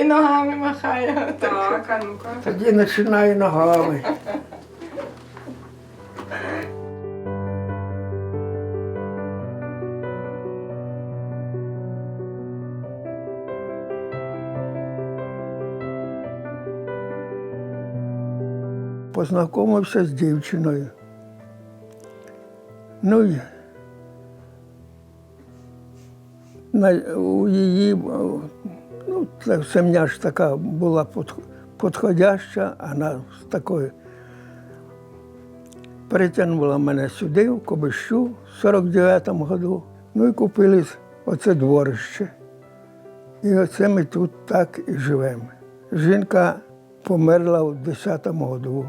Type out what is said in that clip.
І ногами махає. Так, а ну-ка. Тоді починаю ногами. Познайомився з дівчиною. Ну, і на, у її, ну, сім'я ж така була підх- підходяща, вона з такою перетягнула мене сюди, в Кобищу, в 49-му году. Ну і купили оце дворище. І оце ми тут так і живемо. Жінка померла в 10-му году.